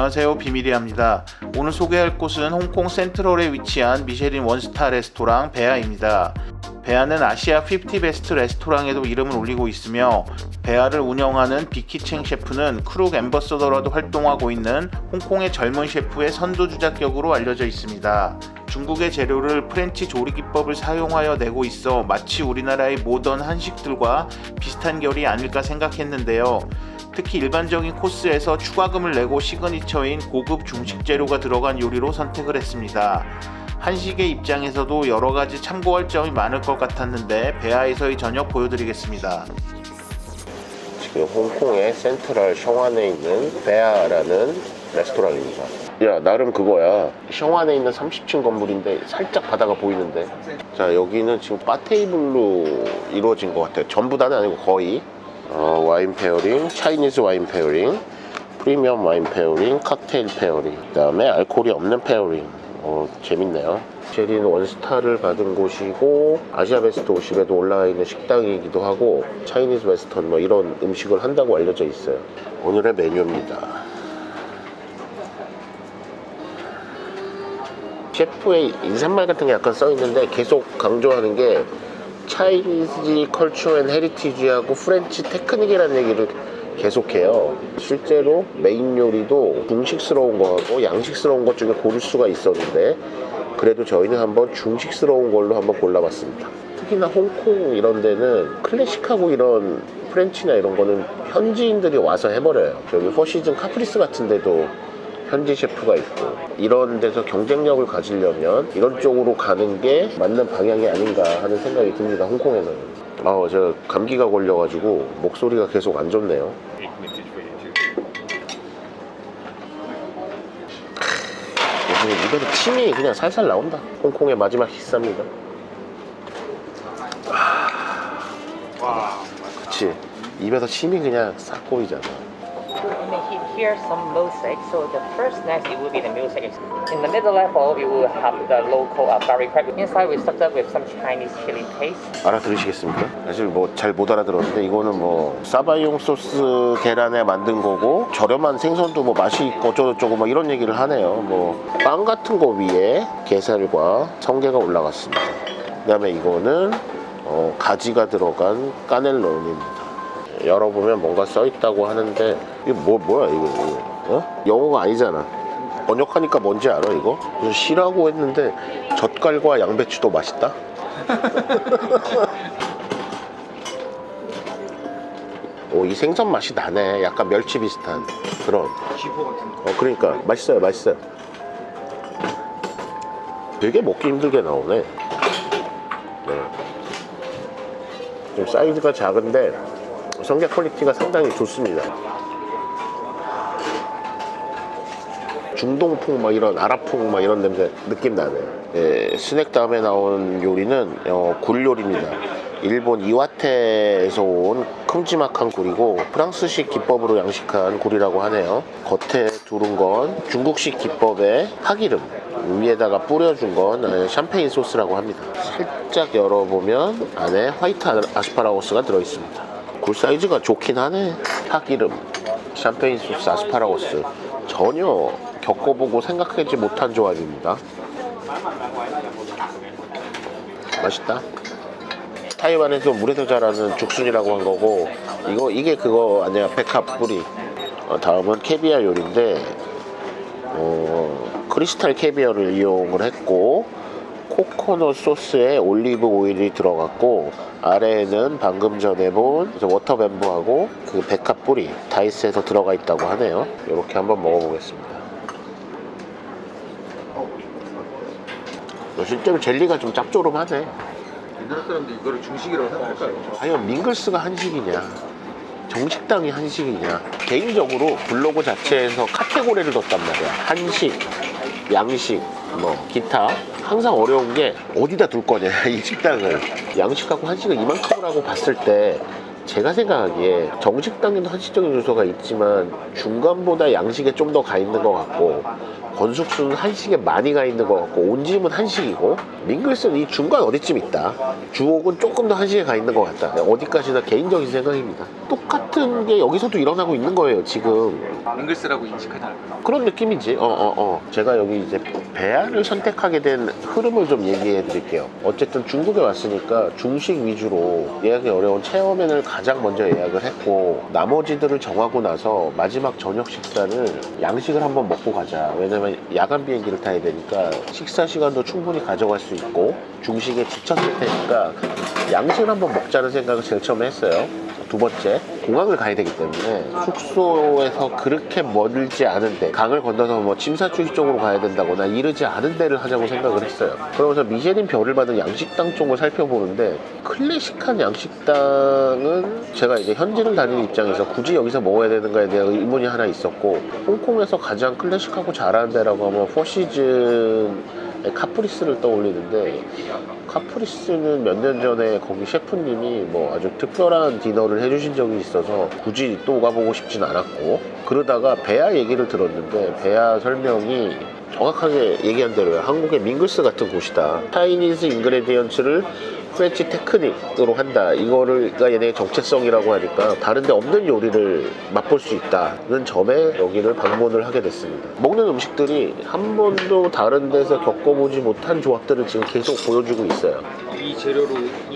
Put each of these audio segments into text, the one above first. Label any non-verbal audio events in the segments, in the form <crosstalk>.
안녕하세요. 비밀이합니다. 오늘 소개할 곳은 홍콩 센트럴에 위치한 미쉐린 원스타 레스토랑 베아입니다. 베아는 아시아 50 베스트 레스토랑에도 이름을 올리고 있으며 베아를 운영하는 비키챙 셰프는 크룩 엠버서더로도 활동하고 있는 홍콩의 젊은 셰프의 선두주자격으로 알려져 있습니다. 중국의 재료를 프렌치 조리 기법을 사용하여 내고 있어 마치 우리나라의 모던 한식들과 비슷한 결이 아닐까 생각했는데요 특히 일반적인 코스에서 추가금을 내고 시그니처인 고급 중식 재료가 들어간 요리로 선택을 했습니다. 한식의 입장에서도 여러 가지 참고할 점이 많을 것 같았는데 베아에서의 저녁 보여드리겠습니다. 지금 홍콩의 센트럴 숑안에 있는 베아라는 레스토랑입니다. 야 나름 그거야. 숑안에 있는 30층 건물인데 살짝 바다가 보이는데. 자 여기는 지금 바 테이블로 이루어진 것 같아요. 전부 다는 아니고 거의. 어, 와인 페어링, 차이니즈 와인 페어링, 프리미엄 와인 페어링, 칵테일 페어링, 그 다음에 알코올이 없는 페어링. 어, 재밌네요. 제린 원스타를 받은 곳이고 아시아 베스트 50에도 올라와 있는 식당이기도 하고 차이니즈 웨스턴 뭐 이런 음식을 한다고 알려져 있어요. 오늘의 메뉴입니다. 셰프의 인사말 같은 게 약간 써 있는데 계속 강조하는 게 차이니즈 컬처 앤 헤리티지하고 프렌치 테크닉이라는 얘기를 계속해요. 실제로 메인 요리도 중식스러운 거하고 양식스러운 것 중에 고를 수가 있었는데 그래도 저희는 한번 중식스러운 걸로 한번 골라봤습니다. 특히나 홍콩 이런 데는 클래식하고 이런 프렌치나 이런 거는 현지인들이 와서 해버려요. 저기 포시즌 카프리스 같은 데도 현지 셰프가 있고 이런 데서 경쟁력을 가지려면 이런 쪽으로 가는 게 맞는 방향이 아닌가 하는 생각이 듭니다. 홍콩에서는. 아, 저 감기가 걸려가지고 목소리가 계속 안 좋네요. 요즘 입에서 침이 그냥 살살 나온다. 홍콩의 마지막 식사입니다. 와, 그치. 입에서 침이 그냥 싹 고이잖아. And then he- here's some mosaic. So the first nest it will be the mosaic. In the middle level, we will have the local uh, curry crab. Inside we stuffed up with some Chinese chili paste. 알아들으시겠습니까? 사실 뭐 잘 못 알아들었는데 이거는 뭐 사바이용 소스 계란에 만든 거고 저렴한 생선도 뭐 맛이 있고 어쩌고저쩌고 막 이런 얘기를 하네요. 뭐 빵 같은 거 위에 게살과 성게가 올라갔습니다. 그다음에 이거는 어, 가지가 들어간 까넬론입니다. 열어보면 뭔가 써 있다고 하는데 이게 뭐 뭐야 이거, 이거 어? 영어가 아니잖아. 번역하니까 뭔지 알아 이거? 그래서 시라고 했는데 젓갈과 양배추도 맛있다. <laughs> 오, 이 생선 맛이 나네. 약간 멸치 비슷한 그런. 어, 그러니까 맛있어요, 맛있어요. 되게 먹기 힘들게 나오네. 네. 좀 사이즈가 작은데 성게 퀄리티가 상당히 좋습니다. 중동풍 막 이런 아랍풍 막 이런 냄새 느낌 나네. 예, 스낵 다음에 나온 요리는 어, 굴 요리입니다. 일본 이와테에서 온 큼지막한 굴이고 프랑스식 기법으로 양식한 굴이라고 하네요. 겉에 두른 건 중국식 기법의 파기름 위에다가 뿌려준 건 어, 샴페인 소스라고 합니다. 살짝 열어보면 안에 화이트 아스파라거스가 들어있습니다. 굴 사이즈가 좋긴 하네. 파기름, 샴페인 소스, 아스파라거스 전혀 겪어보고 생각하지 못한 조합입니다. 맛있다. 타이완에서 물에서 자라는 죽순이라고 한 거고 이거 이게 그거 아니야 백합 뿌리. 어, 다음은 캐비아 요리인데 어, 크리스탈 캐비어를 이용을 했고 코코넛 소스에 올리브 오일이 들어갔고 아래에는 방금 전에 본 워터 뱀부하고 그 백합 뿌리 다이스에서 들어가 있다고 하네요. 이렇게 한번 먹어보겠습니다. 어, 실제로 젤리가 좀 짭조름하네. 우리나라 사람들이 이거를 중식이라고 생각할까요? 과연 밍글스가 한식이냐 정식당이 한식이냐 개인적으로 블로그 자체에서 카테고리를 뒀단 말이야 한식 양식 뭐 기타 항상 어려운 게 어디다 둘 거냐 <laughs> 이 식당을. 양식하고 한식을 이만큼을 하고 봤을 때 제가 생각하기에 정식 당에도 한식적인 요소가 있지만 중간보다 양식에 좀 더 가 있는 것 같고 건숙수는 한식에 많이 가 있는 것 같고 온짐은 한식이고 밍글스는 이 중간 어디쯤 있다 주옥은 조금 더 한식에 가 있는 것 같다 어디까지나 개인적인 생각입니다 똑같은 게 여기서도 일어나고 있는 거예요 지금 잉글스라고 인식하지 않을까? 그런 느낌이지. 어, 어, 어. 제가 여기 이제 배아를 선택하게 된 흐름을 좀 얘기해 드릴게요. 어쨌든 중국에 왔으니까 중식 위주로 예약이 어려운 체험엔을 가장 먼저 예약을 했고, 나머지들을 정하고 나서 마지막 저녁 식사를 양식을 한번 먹고 가자. 왜냐면 야간 비행기를 타야 되니까 식사 시간도 충분히 가져갈 수 있고, 중식에 지쳤을 테니까 양식을 한번 먹자는 생각을 제일 처음에 했어요. 두 번째, 공항을 가야 되기 때문에 숙소에서 그렇게 멀지 않은데 강을 건너서 뭐 침사추이 쪽으로 가야 된다거나 이르지 않은 데를 하자고 생각을 했어요. 그러면서 미쉐린 별을 받은 양식당 쪽을 살펴보는데 클래식한 양식당은 제가 이제 현지를 다니는 입장에서 굳이 여기서 먹어야 되는가에 대한 의문이 하나 있었고 홍콩에서 가장 클래식하고 잘하는 데라고 하면 포시즌 카프리스를 떠올리는데 카프리스는 몇 년 전에 거기 셰프님이 뭐 아주 특별한 디너를 해주신 적이 있어서 굳이 또 가보고 싶진 않았고 그러다가 베아 얘기를 들었는데 베아 설명이 정확하게 얘기한 대로요. 한국의 밍글스 같은 곳이다. 차이니즈 인그레디언츠를 프렌치 테크닉으로 한다. 이거를가 얘네의 정체성이라고 하니까 다른데 없는 요리를 맛볼 수 있다는 점에 여기를 방문을 하게 됐습니다. 먹는 음식들이 한 번도 다른 데서 겪어보지 못한 조합들을 지금 계속 보여주고 있어요. 이 재료로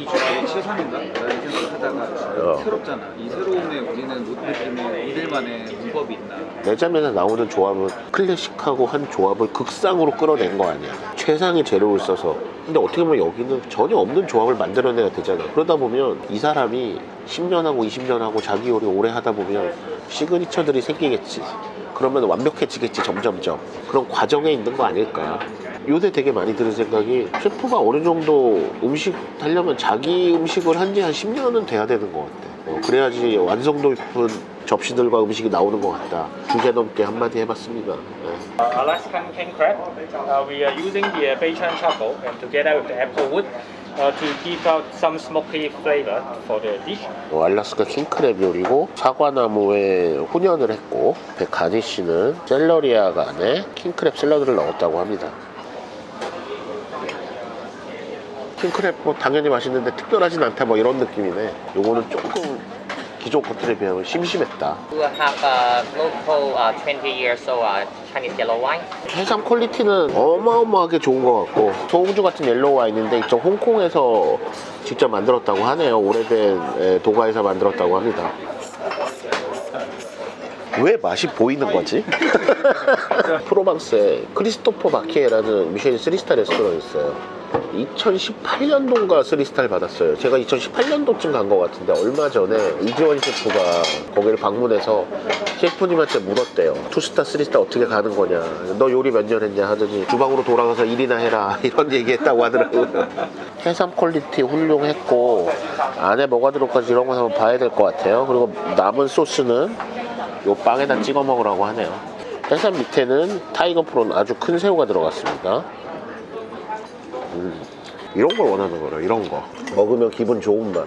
이 조합이 최선인가? 라는 생각을 하다가 어. 새롭잖아. 이 새로움에 우리는 느낌에 우리만의 문법이 있나? 내장면에 나오는 조합은 클래식하고 한 조합을 극상으로 끌어낸 거 아니야 최상의 재료를 써서 근데 어떻게 보면 여기는 전혀 없는 조합을 만들어내야 되잖아 그러다 보면 이 사람이 10년하고 20년하고 자기 요리 오래 하다 보면 시그니처들이 생기겠지 그러면 완벽해지겠지 점점점. 그런 과정에 있는 거 아닐까. 요새 되게 많이 드는 생각이 셰프가 어느 정도 음식 하려면 자기 음식을 한 지 한 10년은 돼야 되는 것 같아. 어, 그래야지 완성도 깊은 접시들과 음식이 나오는 것 같다 주제 넘게 한마디 해봤습니다 네. Uh, Alaskan king crab. Uh, we are using the uh, Beichan charcoal and together with the apple wood uh, to give out some smoky flavor for the dish. 어, 알라스카 킹크랩 요리고 사과나무에 훈연을 했고 배 가니쉬는 셀러리아가 안에 킹크랩 샐러드를 넣었다고 합니다 킹크랩 뭐 당연히 맛있는데 특별하진 않다 뭐 이런 느낌이네 요거는 조금 기존 것들에 비하면 심심했다. We will have a local uh, 20 years old uh, Chinese yellow wine. 해삼 퀄리티는 어마어마하게 좋은 것 같고 소홍주 같은 옐로우 와인인데 저 홍콩에서 직접 만들었다고 하네요. 오래된 에, 도가에서 만들었다고 합니다 왜 맛이 보이는 거지? <laughs> 프로방스에 크리스토퍼 마키에라는 미쉐린 3스타 레스토랑이 있어요. 2018년도인가 3스타를 받았어요. 제가 2018년도쯤 간 것 같은데 얼마 전에 이지원 셰프가 거기를 방문해서 셰프님한테 물었대요. 투스타 3스타 어떻게 가는 거냐. 너 요리 몇 년 했냐 하더니 주방으로 돌아가서 일이나 해라. <laughs> 이런 얘기 했다고 하더라고요. 해삼 퀄리티 훌륭했고 안에 뭐가 들어갈지 이런 거 한번 봐야 될 것 같아요. 그리고 남은 소스는 요 빵에다 찍어 먹으라고 하네요. 해삼 밑에는 타이거 프론 아주 큰 새우가 들어갔습니다. 음, 이런 걸 원하는 거라 이런 거. 먹으면 기분 좋은 맛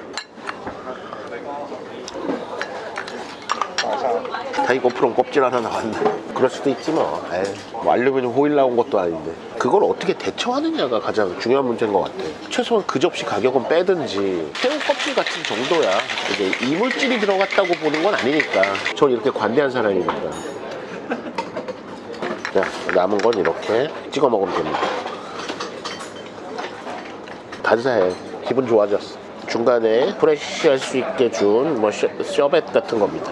타이거 프론 껍질 하나 나왔네. 그럴 수도 있지 뭐. 에이, 뭐 알루미늄 호일 나온 것도 아닌데. 그걸 어떻게 대처하느냐가 가장 중요한 문제인 것 같아. 최소한 그 접시 가격은 빼든지 새우 껍질 같은 정도야. 이게 이물질이 들어갔다고 보는 건 아니니까. 전 이렇게 관대한 사람이니까. 자 남은 건 이렇게 찍어 먹으면 됩니다. 간사해. 기분 좋아졌어. 중간에 프레쉬 할 수 있게 준 뭐 셔벳 같은 겁니다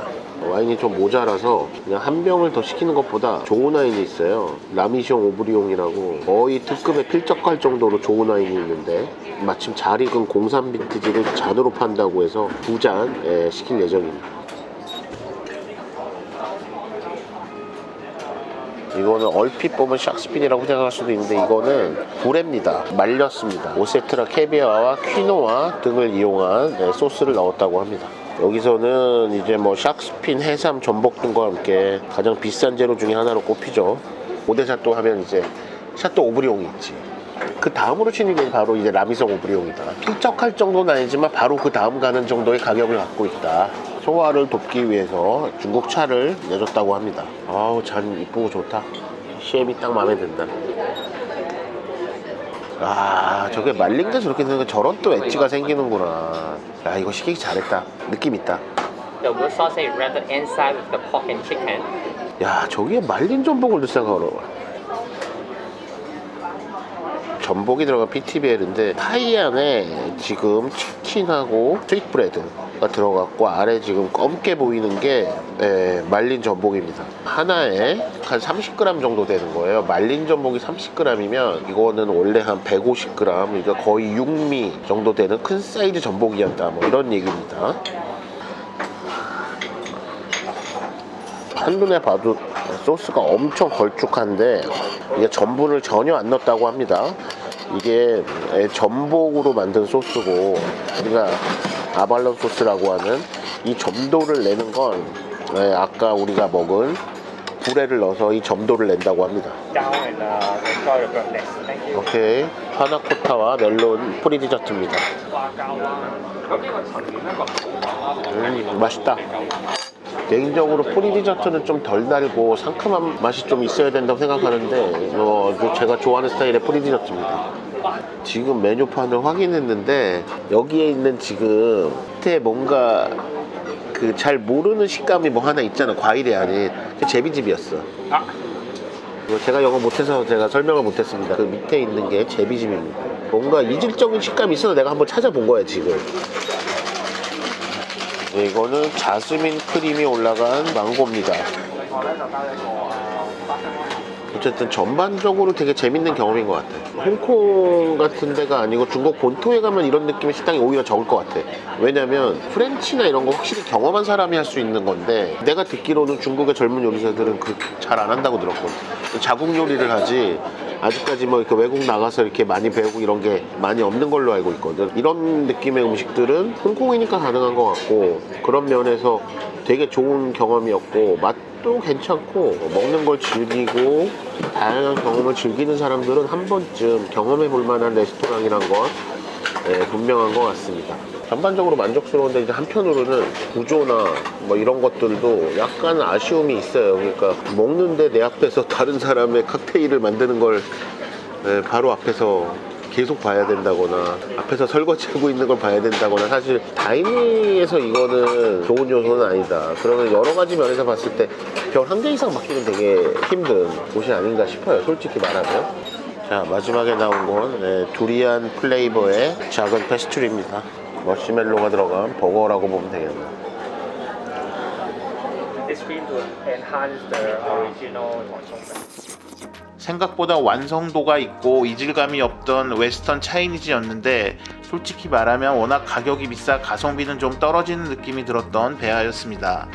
와인이 좀 모자라서 그냥 한 병을 더 시키는 것보다 좋은 와인이 있어요 라미숑 오브리옹이라고 거의 특급에 필적할 정도로 좋은 와인이 있는데 마침 잘 익은 공산 빈티지를 잔으로 판다고 해서 두잔 예, 시킬 예정입니다 이거는 얼핏 보면 샥스핀이라고 생각할 수도 있는데 이거는 구레입니다. 말렸습니다. 오세트라 캐비아와 퀴노아 등을 이용한 네, 소스를 넣었다고 합니다. 여기서는 이제 뭐 샥스핀, 해삼, 전복 등과 함께 가장 비싼 재료 중에 하나로 꼽히죠. 오대 샤또 하면 이제 샤또 오브리옹이 있지. 그 다음으로 치는 게 바로 이제 라미성 오브리옹이다. 필적할 정도는 아니지만 바로 그 다음 가는 정도의 가격을 갖고 있다. 소화를 돕기 위해서 중국 차를 내줬다고 합니다. 아우 잔 이쁘고 좋다. 쉐입이 딱 마음에 든다. 아 저게 말린 게 저렇게 되는 거 저런 또 엣지가 생기는구나. 야 이거 시키기 잘했다. 느낌 있다. The wood sausage wrapped inside with the pork and chicken. 야 저기에 말린 전복을 넣을 생각을 전복이 들어간 PTBL인데 파이 안에 지금 치킨하고 스윗브레드가 들어갔고 아래 지금 검게 보이는 게 예, 말린 전복입니다. 하나에 한 30g 정도 되는 거예요. 말린 전복이 30g이면 이거는 원래 한 150g 그러니까 거의 6미 정도 되는 큰 사이즈 전복이었다. 뭐 이런 얘기입니다. 한눈에 봐도 소스가 엄청 걸쭉한데 이게 전분을 전혀 안 넣었다고 합니다. 이게 전복으로 만든 소스고 우리가 아발론 소스라고 하는 이 점도를 내는 건 예, 아까 우리가 먹은 불에를 넣어서 이 점도를 낸다고 합니다. 오케이 파나코타와 멜론 프리 디저트입니다. 음, 맛있다. 개인적으로 프리 디저트는 좀 덜 달고 상큼한 맛이 좀 있어야 된다고 생각하는데 어, 제가 좋아하는 스타일의 프리 디저트입니다. 지금 메뉴판을 확인했는데 여기에 있는 지금 밑에 뭔가 그 잘 모르는 식감이 뭐 하나 있잖아 과일이 아닌 그 제비집이었어. 이거 제가 영어 못해서 제가 설명을 못했습니다. 그 밑에 있는 게 제비집입니다. 뭔가 이질적인 식감이 있어서 내가 한번 찾아본 거야 지금. 네, 이거는 자스민 크림이 올라간 망고입니다. 어쨌든 전반적으로 되게 재밌는 경험인 것 같아. 홍콩 같은 데가 아니고 중국 본토에 가면 이런 느낌의 식당이 오히려 적을 것 같아. 왜냐면 프렌치나 이런 거 확실히 경험한 사람이 할 수 있는 건데 내가 듣기로는 중국의 젊은 요리사들은 그 잘 안 한다고 들었거든. 자국 요리를 하지 아직까지 뭐 이렇게 외국 나가서 이렇게 많이 배우고 이런 게 많이 없는 걸로 알고 있거든. 이런 느낌의 음식들은 홍콩이니까 가능한 것 같고 그런 면에서 되게 좋은 경험이었고 맛도 괜찮고 먹는 걸 즐기고 다양한 경험을 즐기는 사람들은 한 번쯤 경험해 볼 만한 레스토랑이란 건 예, 분명한 것 같습니다. 전반적으로 만족스러운데 이제 한편으로는 구조나 뭐 이런 것들도 약간 아쉬움이 있어요. 그러니까 먹는데 내 앞에서 <laughs> 다른 사람의 칵테일을 만드는 걸 예, 바로 앞에서 계속 봐야 된다거나 앞에서 설거지하고 있는 걸 봐야 된다거나 사실 다이닝에서 이거는 좋은 요소는 아니다. 그러면 여러 가지 면에서 봤을 때 별 한 개 이상 받기는 되게 힘든 곳이 아닌가 싶어요. 솔직히 말하면. 자 마지막에 나온 건 네, 두리안 플레이버의 작은 페스츄리입니다. 머시멜로가 들어간 버거라고 보면 되겠네요. This cream to enhance the original Guangzhong. 생각보다 완성도가 있고 이질감이 없던 웨스턴 차이니즈였는데 솔직히 말하면 워낙 가격이 비싸 가성비는 좀 떨어지는 느낌이 들었던 배아였습니다.